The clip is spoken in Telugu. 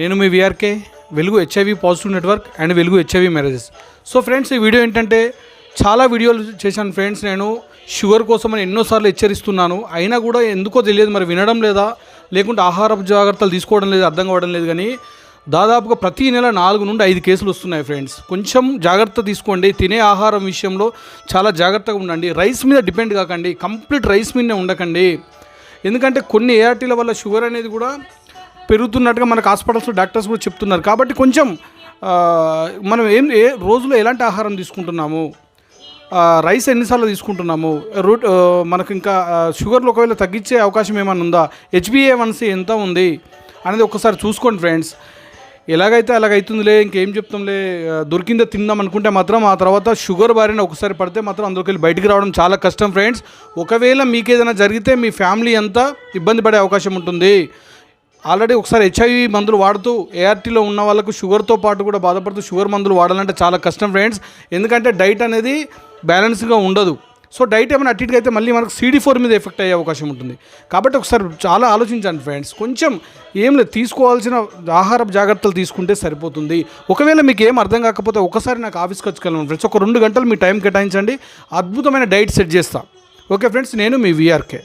నేను మీ VRK Velugu HIV positive network and Velugu HIV marriages so friends ఈ వీడియో ఏంటంటే చాలా వీడియోలు చేశాను ఫ్రెండ్స్ నేను షుగర్ కోసం అని ఎన్నోసార్లు హెచ్చరిస్తున్నాను. అయినా కూడా ఎందుకో తెలియదు మరి వినడం లేదా? లేకుంటే ఆహార జాగ్రత్తలు తీసుకోవడం లేదు అర్థం కావడం లేదు కానీ దాదాపుగా ప్రతి నెల నాలుగు నుండి ఐదు కేసులు వస్తున్నాయి ఫ్రెండ్స్ కొంచెం జాగ్రత్త తీసుకోండి. తినే ఆహారం విషయంలో చాలా జాగ్రత్తగా ఉండండి. రైస్ మీద డిపెండ్ కాకండి. కంప్లీట్ రైస్ మీదనే ఉండకండి. ఎందుకంటే కొన్ని ఏఆర్టీల వల్ల షుగర్ అనేది కూడా పెరుగుతున్నట్టుగా మనకు హాస్పిటల్స్లో డాక్టర్స్ కూడా చెప్తున్నారు. కాబట్టి కొంచెం మనం ఏం ఏ రోజులో ఎలాంటి ఆహారం తీసుకుంటున్నాము? రైస్ ఎన్నిసార్లు తీసుకుంటున్నాము? రూట్ మనకు ఇంకా షుగర్లు ఒకవేళ తగ్గించే అవకాశం ఏమైనా ఉందా? హెచ్బిఏ వన్సీ ఎంత ఉంది? అనేది ఒకసారి చూసుకోండి ఫ్రెండ్స్. ఎలాగైతే అలాగైతుందిలే ఇంకేం చెప్తాంలే దొరికిందే తిందాం అనుకుంటే మాత్రం ఆ తర్వాత షుగర్ బారిన ఒకసారి పడితే మాత్రం అందులోకి వెళ్ళి బయటికి రావడం చాలా కష్టం ఫ్రెండ్స్. ఒకవేళ మీకు ఏదైనా జరిగితే మీ ఫ్యామిలీ అంతా ఇబ్బంది పడే అవకాశం ఉంటుంది. ఆల్రెడీ ఒకసారి హెచ్ఐవి మందులు వాడుతూ ఏఆర్టీలో ఉన్న వాళ్ళకు షుగర్తో పాటు కూడా బాధపడుతూ షుగర్ మందులు వాడాలంటే చాలా కష్టం ఫ్రెండ్స్. ఎందుకంటే డైట్ అనేది బ్యాలెన్స్గా ఉండదు. సో డైట్ ఏమైనా అటు అయితే మళ్ళీ మనకు సీడీ ఫోర్ మీద ఎఫెక్ట్ అయ్యే అవకాశం ఉంటుంది. కాబట్టి ఒకసారి చాలా ఆలోచించండి ఫ్రెండ్స్. కొంచెం ఏం లేదు తీసుకోవాల్సిన ఆహార జాగ్రత్తలు తీసుకుంటే సరిపోతుంది. ఒకవేళ మీకు ఏం అర్థం కాకపోతే ఒకసారి నాకు ఆఫీస్కి వచ్చుకెళ్ళండి ఫ్రెండ్స్. ఒక రెండు గంటలు మీ టైం కేటాయించండి. అద్భుతమైన డైట్ సెట్ చేస్తా. ఓకే ఫ్రెండ్స్ నేను మీ వీఆర్కే